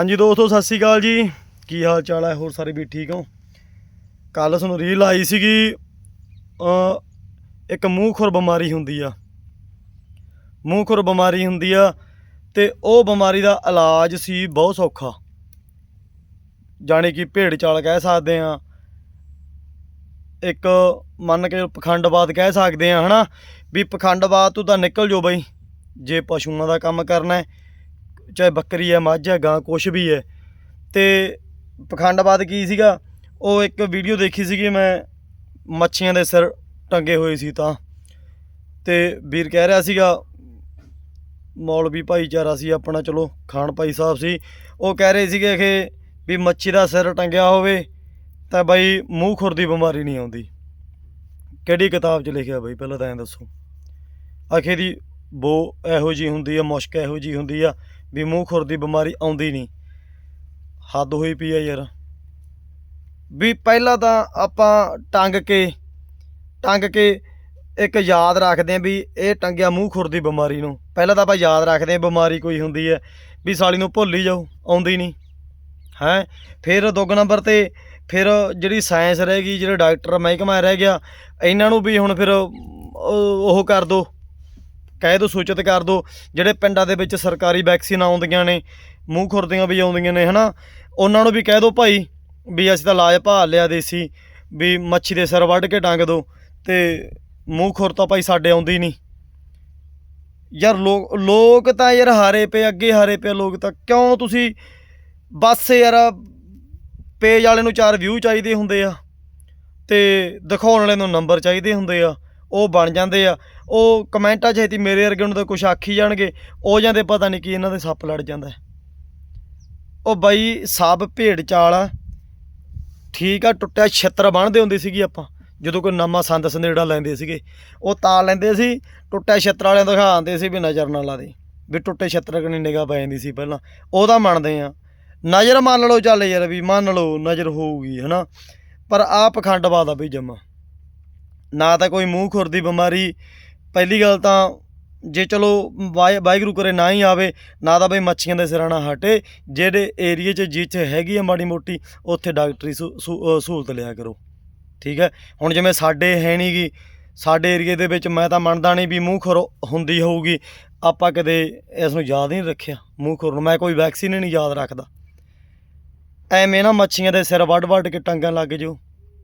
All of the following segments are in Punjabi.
ਹਾਂਜੀ ਦੋਸਤੋ, ਸਤਿ ਸ਼੍ਰੀ ਅਕਾਲ ਜੀ। ਕੀ ਹਾਲ ਚਾਲ ਹੈ ਹੋਰ ਸਾਰੇ ਵੀ ਠੀਕ ਹੋ? ਕੱਲ ਸਾਨੂੰ ਰੀਲ ਆਈ ਸੀਗੀ ਅ ਇੱਕ ਮੂੰਹ ਖੁਰ ਬਿਮਾਰੀ ਹੁੰਦੀ ਆ। ਮੂੰਹ ਖੁਰ ਬਿਮਾਰੀ ਹੁੰਦੀ ਆ ਤੇ ਉਹ ਬਿਮਾਰੀ ਦਾ ਇਲਾਜ ਸੀ ਬਹੁਤ ਸੌਖਾ। ਜਾਣੀ ਕਿ ਭੇਡ ਚਾਲ ਕਹਿ ਸਕਦੇ ਆ। ਇੱਕ ਮੰਨ ਕੇ ਪਖੰਡਵਾਦ ਕਹਿ ਸਕਦੇ ਆ, ਹਨਾ? ਵੀ ਪਖੰਡਵਾਦ ਤੋਂ ਤਾਂ ਨਿਕਲ ਜੋ ਬਈ, ਜੇ ਪਸ਼ੂਆਂ ਦਾ ਕੰਮ ਕਰਨਾ ਹੈ। ਚਾਹੇ ਬੱਕਰੀ ਹੈ, ਮੱਝ ਹੈ, ਗਾਂ, ਕੁਛ ਵੀ ਹੈ। ਤੇ ਪਖੰਡਵਾਦ ਕੀ ਸੀਗਾ? ਉਹ ਇੱਕ ਵੀਡੀਓ ਦੇਖੀ ਸੀਗੀ ਮੈਂ, ਮੱਛੀਆਂ ਦੇ ਸਿਰ ਟੰਗੇ ਹੋਏ ਸੀ ਤਾਂ। ਤੇ ਵੀਰ ਕਹਿ ਰਿਹਾ ਸੀਗਾ, ਮੌਲਵੀ ਭਾਈਚਾਰਾ ਸੀ ਆਪਣਾ, ਚਲੋ ਖਾਨ ਭਾਈ ਸਾਹਿਬ ਸੀ। ਉਹ ਕਹਿ ਰਹੇ ਸੀਗੇ ਕਿ ਵੀ ਮੱਛੀ ਦਾ ਸਿਰ ਟੰਗਿਆ ਹੋਵੇ ਤਾਂ ਬਾਈ ਮੂੰਹ ਖੁਰ ਦੀ ਬਿਮਾਰੀ ਨਹੀਂ ਆਉਂਦੀ। ਕਿਹੜੀ ਕਿਤਾਬ 'ਚ ਲਿਖਿਆ ਬਾਈ, ਪਹਿਲਾਂ ਤਾਂ ਐਂ ਦੱਸੋ। ਆਖੇ ਦੀ ਬੋ ਇਹੋ ਜੀ ਹੁੰਦੀ ਆ, ਮੁਸ਼ਕ ਇਹੋ ਜੀ ਹੁੰਦੀ ਆ ਵੀ ਮੂੰਹ ਖੁਰ ਦੀ ਬਿਮਾਰੀ ਆਉਂਦੀ ਨਹੀਂ। ਹੱਦ ਹੋਈ ਪਈ ਆ ਯਾਰ। ਵੀ ਪਹਿਲਾਂ ਤਾਂ ਆਪਾਂ ਟੰਗ ਕੇ ਟੰਗ ਕੇ ਇੱਕ ਯਾਦ ਰੱਖਦੇ ਆਂ ਵੀ ਇਹ ਟੰਗਿਆ ਮੂੰਹ ਖੁਰ ਦੀ ਬਿਮਾਰੀ ਨੂੰ। ਪਹਿਲਾਂ ਤਾਂ ਆਪਾਂ ਯਾਦ ਰੱਖਦੇ ਆਂ ਬਿਮਾਰੀ ਕੋਈ ਹੁੰਦੀ ਹੈ ਵੀ ਸਾਲੀ ਨੂੰ ਭੁੱਲ ਹੀ ਜਾਓ ਆਉਂਦੀ ਨਹੀਂ। ਹੈ? ਫਿਰ ਦੁੱਗ ਨੰਬਰ ਤੇ ਫਿਰ ਜਿਹੜੀ ਸਾਇੰਸ ਰਹਿ ਗਈ, ਜਿਹੜੇ ਡਾਕਟਰ ਮਹਿਕਮਾ ਰਹਿ ਗਿਆ, ਇਹਨਾਂ ਨੂੰ ਵੀ ਹੁਣ ਫਿਰ ਉਹ ਉਹ ਕਰ ਦੋ। ਕਹਿ ਦੋ, ਸੂਚਿਤ ਕਰ ਦੋ, ਜਿਹੜੇ ਪਿੰਡਾਂ ਦੇ ਵਿੱਚ ਸਰਕਾਰੀ ਵੈਕਸੀਨ ਆਉਂਦੀਆਂ ਨੇ, ਮੂੰਹ ਖੁਰਦੀਆਂ ਵੀ ਆਉਂਦੀਆਂ ਨੇ, ਹਨਾ? ਉਹਨਾਂ ਨੂੰ ਵੀ ਕਹਿ ਦੋ ਭਾਈ ਵੀ ਅਸੀਂ ਤਾਂ ਇਲਾਜ ਭਾਲ ਲਿਆ ਦੇਸੀ, ਵੀ ਮੱਛੀ ਦੇ ਸਿਰ ਵੱਢ ਕੇ ਟੰਗ ਦੋ ਤੇ ਮੂੰਹ ਖੁਰ ਤਾਂ ਭਾਈ ਸਾਡੇ ਆਉਂਦੀ ਨਹੀਂ। ਯਾਰ ਲੋਕ ਲੋਕ ਤਾਂ ਯਾਰ ਹਾਰੇ ਪਏ, ਅੱਗੇ ਹਾਰੇ ਪਏ ਲੋਕ ਤਾਂ, ਕਿਉਂ ਤੁਸੀਂ ਬਸ ਯਾਰ ਪੇਜ ਵਾਲੇ ਨੂੰ ਚਾਰ ਵਿਊ ਚਾਹੀਦੇ ਹੁੰਦੇ ਆ ਤੇ ਦਿਖਾਉਣ ਵਾਲੇ ਨੂੰ ਨੰਬਰ ਚਾਹੀਦੇ ਹੁੰਦੇ ਆ। ਉਹ ਬਣ ਜਾਂਦੇ ਆ। ਉਹ ਕਮੈਂਟਾਂ 'ਚ ਹੈਤੀ ਮੇਰੇ ਵਰਗੇ ਨੂੰ ਤਾਂ ਕੁਝ ਆਖੀ ਜਾਣਗੇ। ਉਹ ਜਾਂਦੇ ਪਤਾ ਨਹੀਂ ਕੀ ਇਹਨਾਂ ਦੇ ਸੱਪ ਲੜ ਜਾਂਦਾ। ਉਹ ਬਾਈ ਸਭ ਭੇਡ ਚਾਲ ਆ। ਠੀਕ ਆ, ਟੁੱਟਿਆ ਛਿੱਤਰ ਬਣਦੇ ਹੁੰਦੇ ਸੀਗੀ ਆਪਾਂ। ਜਦੋਂ ਕੋਈ ਨਵਾਂ ਸੰਦ ਸੰਦੇੜਾ ਲੈਂਦੇ ਸੀਗੇ। ਉਹ ਤਾਂ ਲੈਂਦੇ ਸੀ, ਟੁੱਟਿਆ ਛਿੱਤਰ ਵਾਲਿਆਂ ਨੂੰ ਦਿਖਾਉਂਦੇ ਸੀ ਵੀ ਨਜ਼ਰ ਨਾ ਲਾ ਦੇ। ਵੀ ਟੁੱਟੇ ਛਿੱਤਰ ਕਨੀ ਨਿਗਾਹ ਪੈ ਜਾਂਦੀ ਸੀ ਪਹਿਲਾਂ। ਉਹਦਾ ਮੰਨਦੇ ਆ। ਨਜ਼ਰ ਮੰਨ ਲਓ ਚੱਲ ਯਾਰ ਵੀ ਮੰਨ ਲਓ ਨਜ਼ਰ ਹੋਊਗੀ, ਹਨਾ। ਪਰ ਆ ਪਖੰਡਵਾਦ ਆ ਬਈ ਜਮਾ। ਨਾ ਤਾਂ ਕੋਈ ਮੂੰਹ ਖੁਰ ਦੀ ਬਿਮਾਰੀ। ਪਹਿਲੀ ਗੱਲ ਤਾਂ ਜੇ ਚਲੋ ਵਾਹਿ- ਵਾਹਿਗੁਰੂ ਕਰੇ ਨਾ ਹੀ ਆਵੇ, ਨਾ ਤਾਂ ਬਈ ਮੱਛੀਆਂ ਦੇ ਸਿਰਾਂ ਨਾਲ ਹਟੇ। ਜਿਹੜੇ ਏਰੀਏ 'ਚ ਜਿੱਥੇ ਹੈਗੀ ਆ ਮਾੜੀ ਮੋਟੀ, ਉੱਥੇ ਡਾਕਟਰੀ ਸਹੂ- ਸਹੂ- ਸਹੂਲਤ ਲਿਆ ਕਰੋ। ਠੀਕ ਹੈ? ਹੁਣ ਜਿਵੇਂ ਸਾਡੇ ਹੈ ਨੀ ਗੀ, ਸਾਡੇ ਏਰੀਏ ਦੇ ਵਿੱਚ ਮੈਂ ਤਾਂ ਮੰਨਦਾ ਨਹੀਂ ਵੀ ਮੂੰਹ ਖੁਰ ਹੁੰਦੀ ਹੋਊਗੀ। ਆਪਾਂ ਕਦੇ ਇਸ ਨੂੰ ਯਾਦ ਹੀ ਨਹੀਂ ਰੱਖਿਆ, ਮੂੰਹ ਖੁਰ ਨੂੰ। ਮੈਂ ਕੋਈ ਵੈਕਸੀਨ ਹੀ ਨਹੀਂ ਯਾਦ ਰੱਖਦਾ। ਐਵੇਂ ਨਾ ਮੱਛੀਆਂ ਦੇ ਸਿਰ ਵੱਢ ਵੱਢ ਕੇ ਟੰਗਣ ਲੱਗ ਜਾਓ।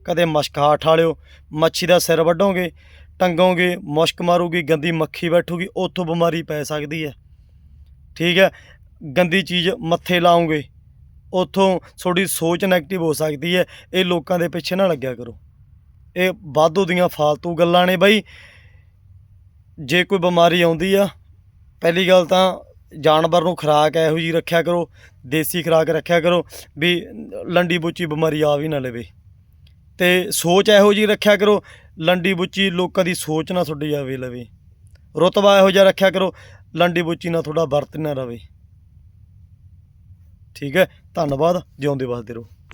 ਕਦੇ ਮਸ਼ਕਾ ਠਾਲਿਓ ਮੱਛੀ ਦਾ ਸਿਰ ਵੱਢੋਗੇ, ਟੰਗੋਗੇ, ਮੁਸ਼ਕ ਮਾਰੂਗੀ, ਗੰਦੀ ਮੱਖੀ ਬੈਠੂਗੀ, ਉੱਥੋਂ ਬਿਮਾਰੀ ਪੈ ਸਕਦੀ ਹੈ। ਠੀਕ ਹੈ, ਗੰਦੀ ਚੀਜ਼ ਮੱਥੇ ਲਾਉਂਗੇ, ਉੱਥੋਂ ਤੁਹਾਡੀ ਸੋਚ ਨੈਗੇਟਿਵ ਹੋ ਸਕਦੀ ਹੈ, ਇਹ ਲੋਕਾਂ ਦੇ ਪਿੱਛੇ ਨਾ ਲੱਗਿਆ ਕਰੋ। ਇਹ ਵਾਧੂ ਦੀਆਂ ਫਾਲਤੂ ਗੱਲਾਂ ਨੇ ਬਾਈ। ਜੇ ਕੋਈ ਬਿਮਾਰੀ ਆਉਂਦੀ ਆ, ਪਹਿਲੀ ਗੱਲ ਤਾਂ ਜਾਨਵਰ ਨੂੰ ਖੁਰਾਕ ਇਹੋ ਜੀ ਰੱਖਿਆ ਕਰੋ, ਦੇਸੀ ਖੁਰਾਕ ਰੱਖਿਆ ਕਰੋ, ਵੀ ਲੰਡੀ ਬੁੱਚੀ ਬਿਮਾਰੀ ਆ ਵੀ ਨਾ ਲਵੇ। ਤੇ ਸੋਚ ਇਹੋ ਜੀ ਰੱਖਿਆ ਕਰੋ, ਲੰਡੀ ਬੁੱਚੀ ਲੋਕਾਂ ਦੀ ਸੋਚ ਨਾ ਤੁਹਾਡੀ ਆਵੇ ਲਵੇ। ਰੁਤਬਾ ਇਹੋ ਜਿਹਾ ਰੱਖਿਆ ਕਰੋ, ਲੰਡੀ ਬੁੱਚੀ ਨਾਲ ਤੁਹਾਡਾ ਵਰਤ ਨਾ ਰਵੇ। ਠੀਕ ਹੈ, ਧੰਨਵਾਦ, ਜਿਉਂਦੇ ਵਸਦੇ ਰਹੋ।